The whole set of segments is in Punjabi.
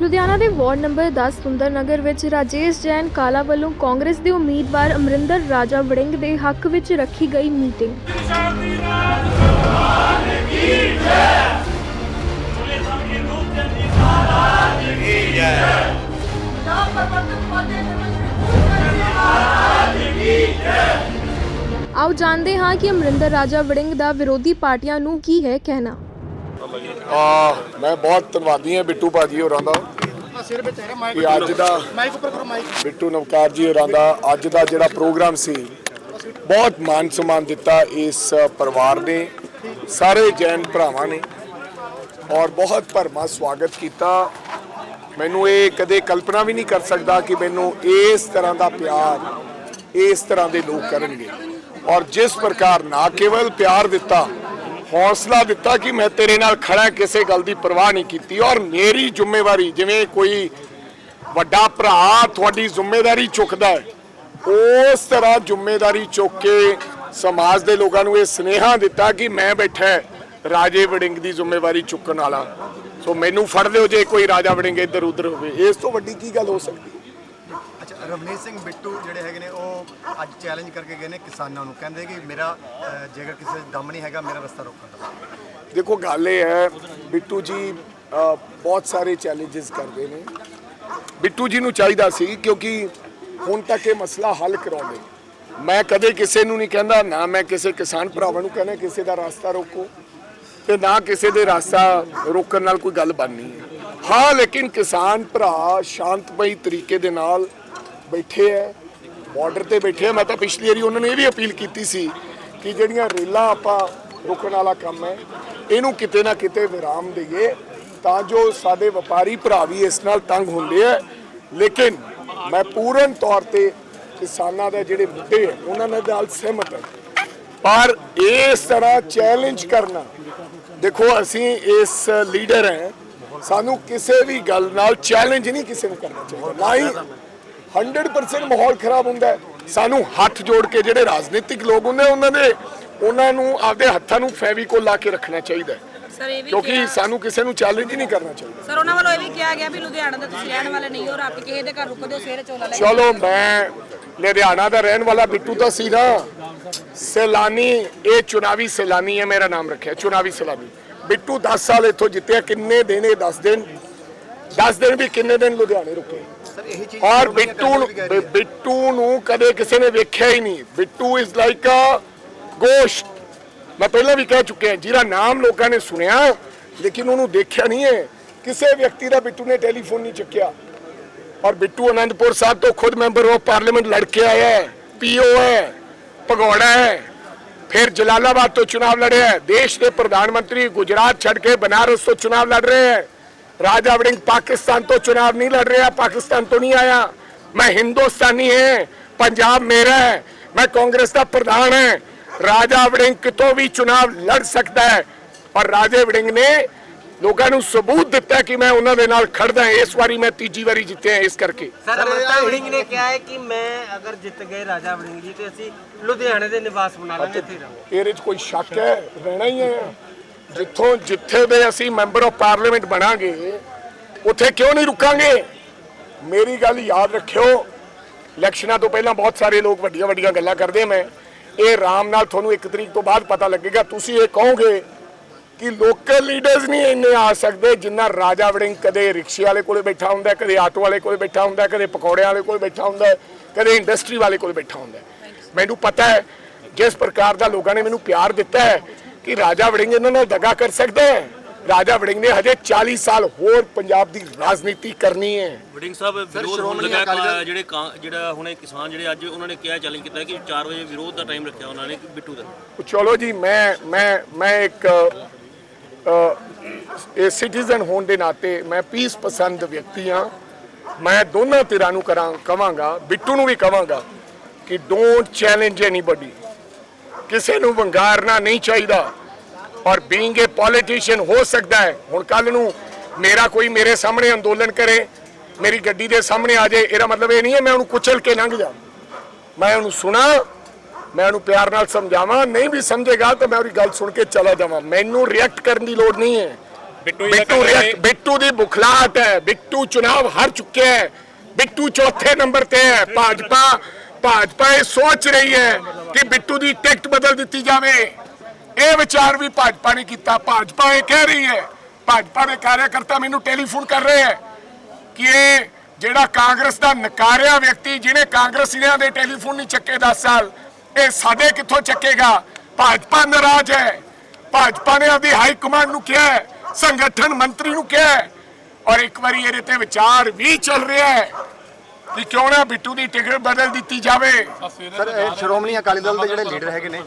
ਲੁਧਿਆਣਾ ਦੇ ਵਾਰਡ ਨੰਬਰ 10 ਸੁੰਦਰ ਨਗਰ ਵਿੱਚ ਰਾਜੇਸ਼ ਜੈਨ ਕਾਲਾ ਵੱਲੋਂ ਕਾਂਗਰਸ ਦੇ ਉਮੀਦਵਾਰ ਅਮਰਿੰਦਰ ਰਾਜਾ ਵੜਿੰਗ ਦੇ ਹੱਕ ਵਿੱਚ ਰੱਖੀ ਗਈ ਮੀਟਿੰਗ। ਆਓ ਜਾਣਦੇ ਹਾਂ ਕਿ ਅਮਰਿੰਦਰ ਰਾਜਾ ਵੜਿੰਗ ਦਾ ਵਿਰੋਧੀ ਪਾਰਟੀਆਂ ਨੂੰ ਕੀ ਹੈ ਕਹਿਣਾ। ਆ ਮੈਂ ਬਹੁਤ ਧੰਨਵਾਦੀ ਹਾਂ ਬਿੱਟੂ ਭਾਜੀ ਹੋਰਾਂ ਦਾ ਕਿ ਅੱਜ ਦਾ ਮਾਈਕ ਉੱਪਰ ਕਰੋ ਮਾਈਕ ਬਿੱਟੂ ਨਵਕਾਰ ਜੀ ਹੋਰਾਂ ਦਾ ਅੱਜ ਦਾ ਜਿਹੜਾ ਪ੍ਰੋਗਰਾਮ ਸੀ ਬਹੁਤ ਮਾਨ ਸਨਮਾਨ ਦਿੱਤਾ ਇਸ ਪਰਿਵਾਰ ਨੇ ਸਾਰੇ ਜੈਨ ਭਰਾਵਾਂ ਨੇ ਔਰ ਬਹੁਤ ਭਰਮਾ ਸਵਾਗਤ ਕੀਤਾ। ਮੈਨੂੰ ਇਹ ਕਦੇ ਕਲਪਨਾ ਵੀ ਨਹੀਂ ਕਰ ਸਕਦਾ ਕਿ ਮੈਨੂੰ ਇਸ ਤਰ੍ਹਾਂ ਦਾ ਪਿਆਰ ਇਸ ਤਰ੍ਹਾਂ ਦੇ ਲੋਕ ਕਰਨਗੇ। ਔਰ ਜਿਸ ਪ੍ਰਕਾਰ ਨਾ ਕੇਵਲ ਪਿਆਰ ਦਿੱਤਾ, ਹੌਸਲਾ ਦਿੱਤਾ ਕਿ ਮੈਂ ਤੇਰੇ ਨਾਲ ਖੜਾ ਕਿਸੇ ਗੱਲ ਦੀ ਪਰਵਾਹ ਨਹੀਂ ਕੀਤੀ, ਔਰ ਮੇਰੀ ਜ਼ਿੰਮੇਵਾਰੀ, ਜਿਵੇਂ ਕੋਈ ਵੱਡਾ ਭਰਾ ਤੁਹਾਡੀ ਜ਼ਿੰਮੇਵਾਰੀ ਚੁੱਕਦਾ ਹੈ, ਉਸ ਤਰ੍ਹਾਂ ਜ਼ਿੰਮੇਵਾਰੀ ਚੁੱਕ ਕੇ ਸਮਾਜ ਦੇ ਲੋਕਾਂ ਨੂੰ ਇਹ ਸਨੇਹਾ ਦਿੱਤਾ ਕਿ ਮੈਂ ਬੈਠਾ ਰਾਜੇ ਵੜਿੰਗ ਦੀ ਜ਼ਿੰਮੇਵਾਰੀ ਚੁੱਕਣ ਵਾਲਾ। ਸੋ ਮੈਨੂੰ ਫੜ ਲਿਓ ਜੇ ਕੋਈ ਰਾਜਾ ਵੜਿੰਗ ਇੱਧਰ ਉੱਧਰ ਹੋਵੇ। ਇਸ ਤੋਂ ਵੱਡੀ ਕੀ ਗੱਲ ਹੋ ਸਕਦੀ? ਰਵਨੀਤ ਸਿੰਘ ਬਿੱਟੂ ਜਿਹੜੇ ਹੈਗੇ ਨੇ ਉਹ ਅੱਜ ਚੈਲੰਜ ਕਰਕੇ ਗਏ ਨੇ ਕਿਸਾਨਾਂ ਨੂੰ। ਕਹਿੰਦੇ ਕਿ ਮੇਰਾ ਅਹ, ਜੇਕਰ ਕਿਸੇ ਦਾ ਦਮ ਨਹੀਂ ਹੈਗਾ ਮੇਰਾ ਰਸਤਾ ਰੋਕਣ ਦਾ। ਦੇਖੋ ਗੱਲ ਇਹ ਹੈ ਬਿੱਟੂ ਜੀ ਅ, ਬਹੁਤ ਸਾਰੇ ਚੈਲੰਜਸ ਕਰਦੇ ਨੇ। ਬਿੱਟੂ ਜੀ ਨੂੰ ਚਾਹੀਦਾ ਸੀ ਕਿਉਂਕਿ ਹੁਣ ਤੱਕ ਇਹ ਮਸਲਾ ਹੱਲ ਕਰਾਉਂਦੇ। ਮੈਂ ਕਦੇ ਕਿਸੇ ਨੂੰ ਨਹੀਂ ਕਹਿੰਦਾ ਨਾ ਮੈਂ ਕਿਸੇ ਕਿਸਾਨ ਭਰਾਵਾਂ ਨੂੰ ਕਹਿੰਦਾ ਕਿਸੇ ਦਾ ਰਾਸਤਾ ਰੋਕੋ ਤੇ ਨਾ ਕਿਸੇ ਦੇ ਰਾਸਤਾ ਰੋਕਣ ਨਾਲ ਕੋਈ ਗੱਲ ਬਣਨੀ ਹੈ। ਹਾਂ ਲੇਕਿਨ ਕਿਸਾਨ ਭਰਾ ਸ਼ਾਂਤਮਈ ਤਰੀਕੇ ਦੇ ਨਾਲ ਬੈਠੇ ਹੈ ਬਾਰਡਰ ਤੇ ਬੈਠੇ ਆ ਮੈਂ ਤਾਂ ਪਿਛਲੀ ਵਾਰੀ ਉਹਨਾਂ ਨੇ ਇਹ ਵੀ ਅਪੀਲ ਕੀਤੀ ਸੀ ਕਿ ਜਿਹੜੀਆਂ ਰੇਲਾਂ ਆਪਾਂ ਰੋਕਣ ਵਾਲਾ ਕੰਮ ਹੈ ਇਹਨੂੰ ਕਿਤੇ ਨਾ ਕਿਤੇ ਵਿਰਾਮ ਦਈਏ ਤਾਂ ਜੋ ਸਾਡੇ ਵਪਾਰੀ ਭਰਾ ਵੀ ਇਸ ਨਾਲ ਤੰਗ ਹੁੰਦੇ ਆ ਲੇਕਿਨ ਮੈਂ ਪੂਰਨ ਤੌਰ ਤੇ ਕਿਸਾਨਾਂ ਦੇ ਜਿਹੜੇ ਮੁੱਦੇ ਹੈ ਉਹਨਾਂ ਨਾਲ ਨਾਲ ਸਹਿਮਤ ਹਾਂ। ਪਰ ਇਸ ਤਰ੍ਹਾਂ ਚੈਲੰਜ ਕਰਨਾ, ਦੇਖੋ ਅਸੀਂ ਇਸ ਲੀਡਰ ਹੈ ਸਾਨੂੰ ਕਿਸੇ ਵੀ ਗੱਲ ਨਾਲ ਚੈਲੰਜ ਨਹੀਂ ਕਿਸੇ ਨੂੰ ਕਰਨਾ ਚਾਹੀਦਾ। ਨਾ ਹੀ 100% ਮਾਹੌਲ ਖਰਾਬ ਹੁੰਦਾ ਹੈ। ਸਾਨੂੰ ਹੱਥ ਜੋੜ ਕੇ ਜਿਹੜੇ ਰਾਜਨੀਤਿਕ ਲੋਕ ਹੁੰਦੇ ਉਹਨਾਂ ਦੇ ਉਹਨਾਂ ਨੂੰ ਆਪਦੇ ਹੱਥਾਂ ਨੂੰ ਫੈਵੀਕੋਲ ਲਾ ਕੇ ਰੱਖਣਾ ਚਾਹੀਦਾ ਹੈ। ਸਰ ਇਹ ਵੀ ਕਿਉਂਕਿ ਸਾਨੂੰ ਕਿਸੇ ਨੂੰ ਚੈਲੰਜ ਹੀ ਨਹੀਂ ਕਰਨਾ ਚਾਹੀਦਾ। ਸਰ ਉਹਨਾਂ ਵੱਲੋਂ ਇਹ ਵੀ ਕਿਹਾ ਗਿਆ ਵੀ ਲੁਧਿਆਣਾ ਦੇ ਤੁਸੀਂ ਰਹਿਣ ਵਾਲੇ ਨਹੀਂ ਹੋ ਰਾਤ ਕਿਸੇ ਦੇ ਘਰ ਰੁਕਦੇ ਹੋ ਸਵੇਰੇ ਚੋਲਾ ਲੈ ਕੇ ਚਲੋ ਮੈਂ ਲੁਧਿਆਣਾ ਦਾ ਰਹਿਣ ਵਾਲਾ ਬਿੱਟੂ ਤਾਂ ਸੀ ਨਾ। ਸੈਲਾਨੀ ਇਹ ਚੁਣਾਵੀ ਸੈਲਾਨੀ ਹੈ ਮੇਰਾ ਨਾਮ ਰੱਖਿਆ ਚੁਣਾਵੀ ਸੈਲਾਨੀ। ਬਿੱਟੂ 10 ਸਾਲ ਇੱਥੋਂ ਜਿੱਤਿਆ ਕਿੰਨੇ ਦਿਨ ਇਹ 10 ਦਿਨ 10 ਦਿਨ ਵੀ ਕਿੰਨੇ ਦਿਨ ਲੁਧਿਆਣੇ ਰੁਕੇ? ਔਰ ਬਿੱਟੂ ਬਿੱਟੂ ਨੂੰ ਕਦੇ ਕਿਸੇ ਨੇ ਵੇਖਿਆ ਹੀ ਨਹੀਂ। Bittu is like a ghost ਮੈਂ ਪਹਿਲਾਂ ਵੀ ਕਹਿ ਚੁੱਕਿਆ ਜਿਹਦਾ ਨਾਮ ਲੋਕਾਂ ਨੇ ਸੁਣਿਆ ਲੇਕਿਨ ਉਹਨੂੰ ਦੇਖਿਆ ਨਹੀਂ ਹੈ। ਕਿਸੇ ਵਿਅਕਤੀ ਦਾ ਬਿੱਟੂ ਨੇ ਟੈਲੀਫੋਨ ਨਹੀਂ ਚੱਕਿਆ। ਔਰ ਬਿੱਟੂ ਅਨੰਦਪੁਰ ਸਾਹਿਬ ਤੋਂ ਖੁਦ ਮੈਂਬਰ ਆਫ ਪਾਰਲੀਮੈਂਟ ਲੜ ਕੇ ਆਇਆ ਹੈ ਪੀਓ ਹੈ ਭਗੌੜਾ ਹੈ ਫਿਰ ਜਲਾਲਾਬਾਦ ਤੋਂ ਚੁਣਾਵ ਲੜਿਆ ਹੈ। ਦੇਸ਼ ਦੇ ਪ੍ਰਧਾਨ ਮੰਤਰੀ ਗੁਜਰਾਤ ਛੱਡ ਕੇ ਬਨਾਰਸ ਤੋਂ ਚੁਣਾਵ ਲੜ ਰਹੇ ਹੈ। राजा वड़िंग पाकिस्तान तो चुनाव नहीं लड़ रहा पाकिस्तान तो नहीं आया। मैं हिंदुस्तानी है पंजाब मेरा है मैं कांग्रेस का प्रधान है। राजा वड़िंग कितों भी चुनाव लड़ सकता है। और राजे वड़िंग ने ਲੋਕਾਂ ਨੂੰ ਸਬੂਤ ਦਿੱਤਾ ਕਿ ਮੈਂ ਉਹਨਾਂ ਦੇ ਨਾਲ ਖੜਦਾ ਇਸ ਵਾਰੀ ਮੈਂ ਤੀਜੀ ਵਾਰੀ ਜਿੱਤਿਆ ਇਸ ਕਰਕੇ ਸਰ ਅਮਰਤਾ ਵੜਿੰਗ ਨੇ ਕਿਹਾ ਹੈ ਕਿ ਮੈਂ ਅਗਰ ਜਿੱਤ ਗਏ ਰਾਜਾ ਵੜਿੰਗ ਜੀ ਤੇ ਅਸੀਂ ਲੁਧਿਆਣੇ ਦੇ ਨਿਵਾਸ ਬਣਾ ਲਾਂਗੇ ਇੱਥੇ ਰਹਾਂਗੇ ਇਹਦੇ 'ਚ ਕੋਈ ਸ਼ੱਕ ਹੈ ਰਹਿਣਾ ਹੀ ਹੈ ਜਿੱਥੋਂ ਜਿੱਥੇ ਦੇ ਅਸੀਂ ਮੈਂਬਰ ਆਫ ਪਾਰਲੀਮੈਂਟ ਬਣਾਂਗੇ ਉੱਥੇ ਕਿਉਂ ਨਹੀਂ ਰੁਕਾਂਗੇ? ਮੇਰੀ ਗੱਲ ਯਾਦ ਰੱਖਿਓ ਇਲੈਕਸ਼ਨਾਂ ਤੋਂ ਪਹਿਲਾਂ ਬਹੁਤ ਸਾਰੇ ਲੋਕ ਵੱਡੀਆਂ ਵੱਡੀਆਂ ਗੱਲਾਂ ਕਰਦੇ ਮੈਂ। ਇਹ ਆਰਾਮ ਨਾਲ ਤੁਹਾਨੂੰ ਇੱਕ ਤਰੀਕ ਤੋਂ ਬਾਅਦ ਪਤਾ ਲੱਗੇਗਾ। ਤੁਸੀਂ ਇਹ ਕਹੋਗੇ ਕਿ ਲੋਕਲ ਲੀਡਰਸ ਨਹੀਂ ਇੰਨੇ ਆ ਸਕਦੇ ਜਿੰਨਾ ਰਾਜਾ ਵੜਿੰਗ ਕਦੇ ਰਿਕਸ਼ੇ ਵਾਲੇ ਕੋਲੇ ਬੈਠਾ ਹੁੰਦਾ ਕਦੇ ਆਟੋ ਵਾਲੇ ਕੋਲੇ ਬੈਠਾ ਹੁੰਦਾ ਕਦੇ ਪਕੌੜਿਆਂ ਵਾਲੇ ਕੋਲੇ ਬੈਠਾ ਹੁੰਦਾ ਕਦੇ ਇੰਡਸਟਰੀ ਵਾਲੇ ਕੋਲੇ ਬੈਠਾ ਹੁੰਦਾ। ਮੈਨੂੰ ਪਤਾ ਹੈ ਜਿਸ ਪ੍ਰਕਾਰ ਦਾ ਲੋਕਾਂ ਨੇ ਮੈਨੂੰ ਪਿਆਰ ਦਿੱਤਾ ਹੈ ਕਿ ਰਾਜਾ ਵੜਿੰਗ ਇਹਨਾਂ ਨਾਲ ਦਗਾ ਕਰ ਸਕਦਾ ਹੈ। ਰਾਜਾ ਵੜਿੰਗ ਨੇ ਹਜੇ 40 ਸਾਲ ਹੋਰ ਪੰਜਾਬ ਦੀ ਰਾਜਨੀਤੀ ਕਰਨੀ ਹੈ। ਵਡਿੰਗ ਸਾਹਿਬ ਵਿਰੋਧ ਹੋਣ ਲੱਗਾ ਜਿਹੜੇ ਜਿਹੜਾ ਹੁਣੇ ਕਿਸਾਨ ਜਿਹੜੇ ਅੱਜ ਉਹਨਾਂ ਨੇ ਕਿਹਾ ਚੈਲੰਜ ਕੀਤਾ ਕਿ 4 ਵਜੇ ਵਿਰੋਧ ਦਾ ਟਾਈਮ ਰੱਖਿਆ ਉਹਨਾਂ ਨੇ ਬਿੱਟੂ ਦਾ। ਚਲੋ ਜੀ ਮੈਂ ਮੈਂ ਮੈਂ ਇੱਕ ਅ, ਇਹ ਸਿਟੀਜ਼ਨ ਹੋਣ ਦੇ ਨਾਤੇ ਮੈਂ ਪੀਸ ਪਸੰਦ ਵਿਅਕਤੀ ਹਾਂ। ਮੈਂ ਦੋਨਾਂ ਧਿਰਾਂ ਨੂੰ ਕਰਾਂ ਕਵਾਂਗਾ ਬਿੱਟੂ ਨੂੰ ਵੀ ਕਵਾਂਗਾ ਕਿ ਡੋਂਟ ਚੈਲੰਜ ਐਨੀਬਾਡੀ ਕਿਸੇ ਨੂੰ ਵੰਗਾਰਨਾ ਨਹੀਂ ਚਾਹੀਦਾ। ਔਰ ਬੀਇੰਗ ਅ ਪੋਲੀਟੀਸ਼ੀਅਨ ਹੋ ਸਕਦਾ ਹੈ। ਹੁਣ ਕੱਲ ਨੂੰ ਮੇਰਾ ਕੋਈ ਮੇਰੇ ਸਾਹਮਣੇ ਅੰਦੋਲਨ ਕਰੇ ਮੇਰੀ ਗੱਡੀ ਦੇ ਸਾਹਮਣੇ ਆ ਜਾਏ ਇਹਦਾ ਮਤਲਬ ਇਹ ਨਹੀਂ ਹੈ ਮੈਂ ਉਹਨੂੰ ਕੁਚਲ ਕੇ ਲੰਘ ਜਾ। ਮੈਂ ਉਹਨੂੰ ਸੁਣਾ ਮੈਂ ਉਹਨੂੰ ਪਿਆਰ ਨਾਲ ਸਮਝਾਵਾਂ ਨਹੀਂ ਵੀ ਸਮਝੇਗਾ ਤਾਂ ਮੈਂ ਉਹਦੀ ਗੱਲ ਸੁਣ ਕੇ ਚਲਾ ਜਾਵਾਂ। ਮੈਨੂੰ ਰਿਐਕਟ ਕਰਨ ਦੀ ਲੋੜ ਨਹੀਂ ਹੈ। ਬਿੱਟੂ ਬਿੱਟੂ ਰਿਐਕਟ ਦੀ ਬੁਖਲਾਹਟ ਹੈ। ਬਿੱਟੂ ਚੁਣਾਵ ਹਾਰ ਚੁੱਕਿਆ ਹੈ। ਬਿੱਟੂ ਚੌਥੇ ਨੰਬਰ ਤੇ ਹੈ। ਭਾਜਪਾ ਭਾਜਪਾ ਇਹ ਸੋਚ ਰਹੀ ਹੈ ਕਿ ਬਿੱਟੂ ਦੀ ਟਿਕਟ ਬਦਲ ਦਿੱਤੀ ਜਾਵੇ। ਇਹ ਵਿਚਾਰ ਵੀ ਭਾਜਪਾ ਨੇ ਕੀਤਾ। ਭਾਜਪਾ ਇਹ ਕਹਿ ਰਹੀ ਹੈ, ਭਾਜਪਾ ਦੇ ਕਾਰਜਕਰਤਾ ਮੈਨੂੰ ਟੈਲੀਫੋਨ ਕਰ ਰਹੇ ਹੈ ਕਿ ਇਹ ਜਿਹੜਾ ਕਾਂਗਰਸ ਦਾ ਨਕਾਰਿਆ ਵਿਅਕਤੀ ਜਿਹਨੇ ਕਾਂਗਰਸੀਆਂ ਦੇ ਟੈਲੀਫੋਨ ਨਹੀਂ ਚੱਕੇ 10 ਸਾਲ, ਇਹ ਸਾਡੇ ਕਿੱਥੋਂ ਚੱਕੇਗਾ? ਭਾਜਪਾ ਨਾਰਾਜ਼ ਹੈ। ਭਾਜਪਾ ਨੇ ਆਪਦੀ ਹਾਈ ਕਮਾਂਡ ਨੂੰ ਕਿਹਾ ਸੰਗਠਨ ਮੰਤਰੀ ਨੂੰ ਕਿਹਾ ਔਰ ਇੱਕ ਵਾਰੀ ਇਹਦੇ ਤੇ ਵਿਚਾਰ ਵੀ ਚੱਲ ਰਿਹਾ ਹੈ। ਕਿ ਕਿਉਂ ਨਾ ਬਿੱਟੂ ਦੀ ਟਿਕਟ ਬਦਲ ਦਿੱਤੀ ਜਾਵੇ? ਸਰ ਇਹ ਸ਼੍ਰੋਮਣੀ ਅਕਾਲੀ ਦਲ ਦੇ ਜਿਹੜੇ ਲੀਡਰ ਹੈਗੇ ਨੇ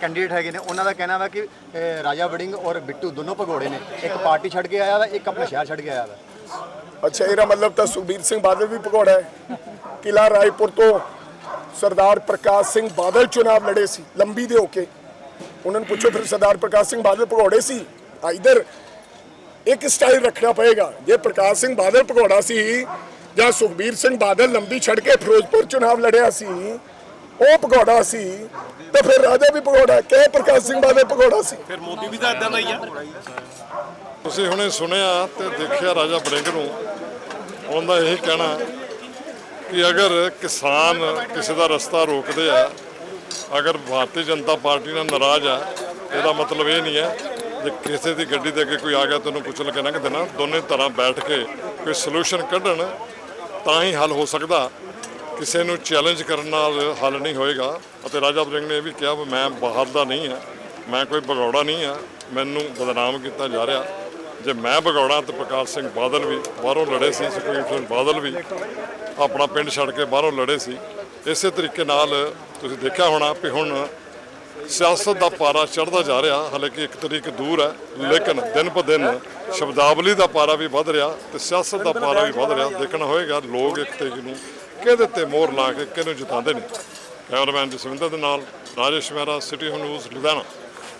ਕੈਂਡੀਡੇਟ ਹੈਗੇ ਨੇ ਉਹਨਾਂ ਦਾ ਕਹਿਣਾ ਵਾ ਕਿ ਅਹ, ਰਾਜਾ ਵੜਿੰਗ ਔਰ ਬਿੱਟੂ ਦੋਨੋਂ ਭਗੌੜੇ ਨੇ। ਇੱਕ ਪਾਰਟੀ ਛੱਡ ਕੇ ਆਇਆ ਵਾ ਇੱਕ ਆਪਣਾ ਸ਼ਹਿਰ ਛੱਡ ਕੇ ਆਇਆ ਵਾ। ਅੱਛਾ ਇਹਦਾ ਮਤਲਬ ਤਾਂ ਸੁਖਬੀਰ ਸਿੰਘ ਬਾਦਲ ਵੀ ਭਗੌੜਾ ਹੈ। ਕਿਲਾ ਰਾਏਪੁਰ ਤੋਂ ਸਰਦਾਰ ਪ੍ਰਕਾਸ਼ ਸਿੰਘ ਬਾਦਲ ਚੁਣਾਵ ਲੜੇ ਸੀ ਲੰਬੀ ਦੇ ਹੋ ਕੇ। ਉਹਨਾਂ ਨੂੰ ਪੁੱਛੋ ਫਿਰ ਸਰਦਾਰ ਪ੍ਰਕਾਸ਼ ਸਿੰਘ ਬਾਦਲ ਭਗੌੜੇ ਸੀ ਆ ਇਧਰ ਇੱਕ ਸਟਾਈਲ ਰੱਖਣਾ ਪਏਗਾ। ਜੇ ਪ੍ਰਕਾਸ਼ ਸਿੰਘ ਬਾਦਲ ਭਗੌੜਾ ਸੀ ਜਾਂ ਸੁਖਬੀਰ ਸਿੰਘ ਬਾਦਲ ਲੰਬੀ ਛੱਡ ਕੇ ਫਿਰੋਜ਼ਪੁਰ ਚੁਣਾਵ ਲੜਿਆ ਸੀ, ਉਹ ਭਗੌੜਾ ਸੀ, ਤਾਂ ਫਿਰ ਰਾਜਾ ਵੀ ਭਗੌੜਾ ਹੈ। ਪ੍ਰਕਾਸ਼ ਸਿੰਘ ਬਾਦਲ ਭਗੌੜਾ ਸੀ ਫਿਰ ਮੋਦੀ ਵੀ ਤਾਂ ਇਦਾਂ ਦਾ ਹੀ ਆ ਤੁਸੀਂ ਹੁਣੇ ਸੁਣਿਆ ਤੇ ਦੇਖਿਆ ਰਾਜਾ ਬੜਿੰਗ ਨੂੰ, ਉਹਦਾ ਇਹ ਕਹਿਣਾ ਕਿ ਅਗਰ ਕਿਸਾਨ ਕਿਸੇ ਦਾ ਰਸਤਾ ਰੋਕਦੇ ਆ, ਅਗਰ ਭਾਰਤੀ ਜਨਤਾ ਪਾਰਟੀ ਨਾਲ ਨਾਰਾਜ਼ ਆ, ਇਹਦਾ ਮਤਲਬ ਇਹ ਨਹੀਂ ਹੈ ਜੇ ਕਿਸੇ ਦੀ ਗੱਡੀ ਦੇ ਅੱਗੇ ਕੋਈ ਆ ਗਿਆ ਤੈਨੂੰ ਕੁਚਲ ਕੇ ਕਿ ਦੇਣਾ, ਦੋਨੇ ਤਰ੍ਹਾਂ ਬੈਠ ਕੇ ਕੋਈ ਸੋਲੂਸ਼ਨ ਕੱਢਣ ਤਾਂ ਹੀ ਹੱਲ ਹੋ ਸਕਦਾ। ਕਿਸੇ ਨੂੰ ਚੈਲੰਜ ਕਰਨ ਨਾਲ ਹੱਲ ਨਹੀਂ ਹੋਏਗਾ। ਅਤੇ ਰਾਜਾ ਬੜਿੰਗ ਨੇ ਇਹ ਵੀ ਕਿਹਾ ਵੀ ਮੈਂ ਬਾਹਰ ਦਾ ਨਹੀਂ ਹਾਂ। ਮੈਂ ਕੋਈ ਭਗੌੜਾ ਨਹੀਂ ਹਾਂ। ਮੈਨੂੰ ਬਦਨਾਮ ਕੀਤਾ ਜਾ ਰਿਹਾ। ਜੇ ਮੈਂ ਭਗੌੜਾ ਤਾਂ ਪ੍ਰਕਾਸ਼ ਸਿੰਘ ਬਾਦਲ ਵੀ ਬਾਹਰੋਂ ਲੜੇ ਸੀ, ਸੁਖਬੀਰ ਸਿੰਘ ਬਾਦਲ ਵੀ ਆਪਣਾ ਪਿੰਡ ਛੱਡ ਕੇ ਬਾਹਰੋਂ ਲੜੇ ਸੀ। ਇਸੇ ਤਰੀਕੇ ਨਾਲ ਤੁਸੀਂ ਦੇਖਿਆ ਹੋਣਾ ਵੀ ਹੁਣ ਸਿਆਸਤ ਦਾ ਪਾਰਾ ਚੜ੍ਹਦਾ ਜਾ ਰਿਹਾ। ਹਾਲਾਂਕਿ ਇੱਕ ਤਰੀਕ ਦੂਰ ਹੈ, ਲੇਕਿਨ ਦਿਨ ਪ ਦਿਨ ਸ਼ਬਦਾਵਲੀ ਦਾ ਪਾਰਾ ਵੀ ਵੱਧ ਰਿਹਾ ਤੇ ਸਿਆਸਤ ਦਾ ਪਾਰਾ ਵੀ ਵੱਧ ਰਿਹਾ। ਦੇਖਣਾ ਹੋਏਗਾ ਲੋਕ ਇੱਕ ਤਰੀਕ ਨੂੰ ਕਿਹਦੇ ਤੇ ਮੋਹਰ ਲਾ ਕੇ ਕਿਹਨੂੰ ਜਿਤਾਉਂਦੇ ਨੇ। ਕੈਮਰਾਮੈਨ ਜਸਵਿੰਦਰ ਦੇ ਨਾਲ ਰਾਜੇਸ਼ ਮਹਿਰਾ ਸਿਟੀ ਨਿਊਜ਼ ਲੁਧਿਆਣਾ।